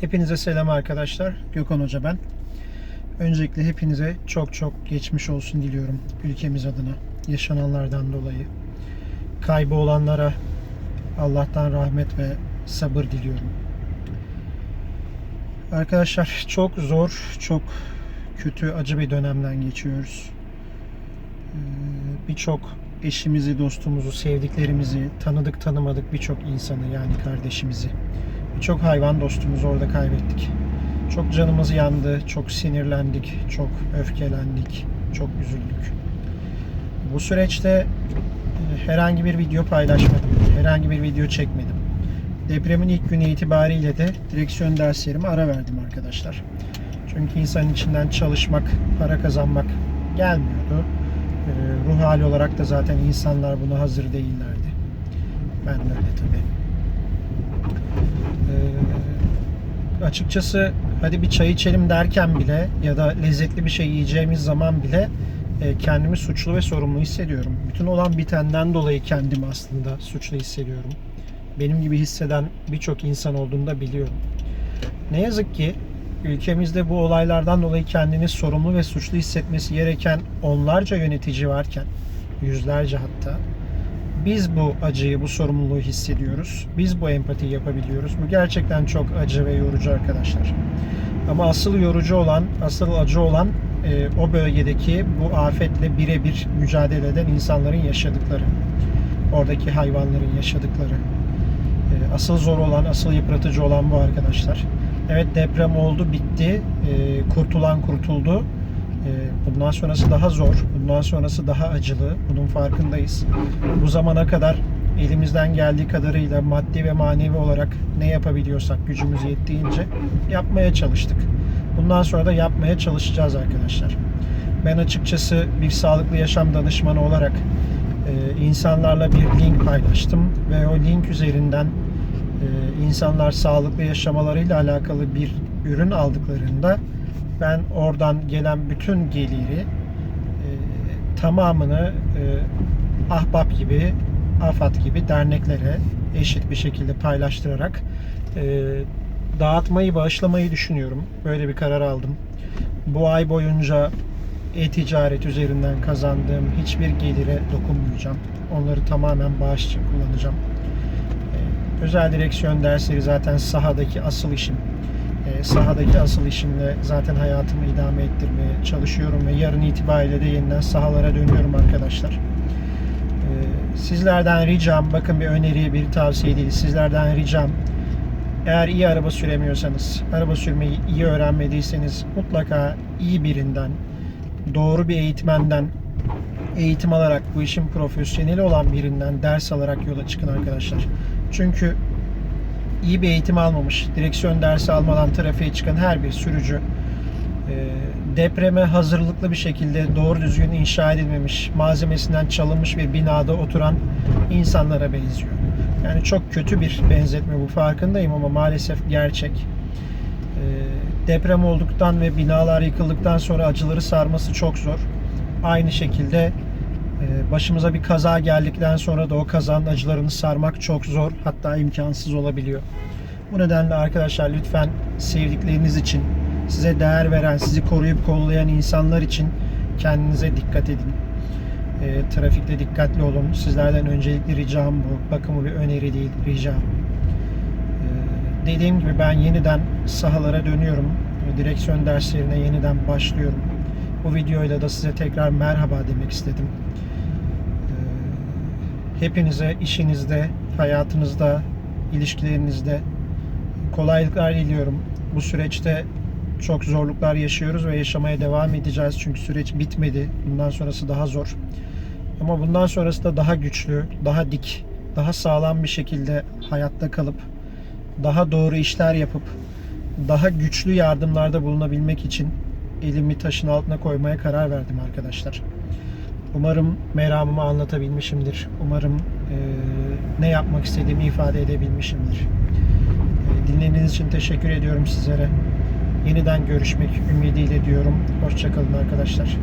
Hepinize selam arkadaşlar. Gökhan Hoca ben. Öncelikle hepinize çok çok geçmiş olsun diliyorum ülkemiz adına yaşananlardan dolayı. Kaybı olanlara Allah'tan rahmet ve sabır diliyorum. Arkadaşlar çok zor, çok kötü, acı bir dönemden geçiyoruz. Ee, Birçok eşimizi, dostumuzu, sevdiklerimizi, tanıdık tanımadık birçok insanı yani kardeşimizi, birçok hayvan dostumuzu orada kaybettik. Çok canımız yandı, çok sinirlendik, çok öfkelendik, çok üzüldük. Bu süreçte e, herhangi bir video paylaşmadım, herhangi bir video çekmedim. Depremin ilk günü itibariyle de direksiyon derslerime ara verdim arkadaşlar. Çünkü insanın içinden çalışmak, para kazanmak gelmiyordu. Ee, Ruh hali olarak da zaten insanlar buna hazır değillerdi. Ben de öyle tabii. Ee, açıkçası hadi bir çay içelim derken bile ya da lezzetli bir şey yiyeceğimiz zaman bile e, kendimi suçlu ve sorumlu hissediyorum. Bütün olan bitenden dolayı kendimi aslında suçlu hissediyorum. Benim gibi hisseden birçok insan olduğunu da biliyorum. Ne yazık ki ülkemizde bu olaylardan dolayı kendini sorumlu ve suçlu hissetmesi gereken onlarca yönetici varken, yüzlerce hatta, biz bu acıyı, bu sorumluluğu hissediyoruz. Biz bu empatiyi yapabiliyoruz. Bu gerçekten çok acı ve yorucu arkadaşlar. Ama asıl yorucu olan, asıl acı olan e, o bölgedeki bu afetle birebir mücadele eden insanların yaşadıkları. Oradaki hayvanların yaşadıkları. E, asıl zor olan, asıl yıpratıcı olan bu arkadaşlar. Evet deprem oldu, bitti. E, kurtulan kurtuldu. E, bundan sonrası daha zor. Bundan sonrası daha acılı. Bunun farkındayız. Bu zamana kadar elimizden geldiği kadarıyla maddi ve manevi olarak ne yapabiliyorsak gücümüz yettiğince yapmaya çalıştık. Bundan sonra da yapmaya çalışacağız arkadaşlar. Ben açıkçası bir sağlıklı yaşam danışmanı olarak e, insanlarla bir link paylaştım ve o link üzerinden e, insanlar sağlıklı yaşamalarıyla alakalı bir ürün aldıklarında ben oradan gelen bütün geliri e, tamamını e, ahbap gibi, afat gibi derneklere eşit bir şekilde paylaştırarak e, dağıtmayı, bağışlamayı düşünüyorum. Böyle bir karar aldım. Bu ay boyunca e-ticaret üzerinden kazandığım hiçbir gelire dokunmayacağım. Onları tamamen bağış için kullanacağım. Özel direksiyon dersleri zaten sahadaki asıl işim. Ee, Sahadaki asıl işimle zaten hayatımı idame ettirmeye çalışıyorum ve yarın itibariyle de yeniden sahalara dönüyorum arkadaşlar. Ee, Sizlerden ricam, bakın bir öneri, bir tavsiye değil. Sizlerden ricam eğer iyi araba süremiyorsanız, araba sürmeyi iyi öğrenmediyseniz mutlaka iyi birinden, doğru bir eğitmenden eğitim alarak bu işin profesyoneli olan birinden ders alarak yola çıkın arkadaşlar. Çünkü iyi bir eğitim almamış, direksiyon dersi almadan trafiğe çıkan her bir sürücü e, depreme hazırlıklı bir şekilde doğru düzgün inşa edilmemiş, malzemesinden çalınmış bir binada oturan insanlara benziyor. Yani çok kötü bir benzetme bu farkındayım ama maalesef gerçek. E, deprem olduktan ve binalar yıkıldıktan sonra acıları sarması çok zor. Aynı şekilde başımıza bir kaza geldikten sonra da o kazanın acılarını sarmak çok zor hatta imkansız olabiliyor. Bu nedenle arkadaşlar lütfen sevdikleriniz için size değer veren, sizi koruyup kollayan insanlar için kendinize dikkat edin. E, trafikte dikkatli olun. Sizlerden öncelikli ricam bu. Bakın bu bir öneri değil, rica. Ee, dediğim gibi ben yeniden sahalara dönüyorum. Direksiyon derslerine yeniden başlıyorum. Bu videoyla da size tekrar merhaba demek istedim. Ee, Hepinize işinizde, hayatınızda, ilişkilerinizde kolaylıklar diliyorum. Bu süreçte çok zorluklar yaşıyoruz ve yaşamaya devam edeceğiz. Çünkü süreç bitmedi. Bundan sonrası daha zor. Ama bundan sonrası da daha güçlü, daha dik, daha sağlam bir şekilde hayatta kalıp daha doğru işler yapıp daha güçlü yardımlarda bulunabilmek için elimi taşın altına koymaya karar verdim arkadaşlar. Umarım meramımı anlatabilmişimdir. Umarım e, ne yapmak istediğimi ifade edebilmişimdir. E, dinlediğiniz için teşekkür ediyorum sizlere. Yeniden görüşmek ümidiyle diyorum. Hoşçakalın arkadaşlar.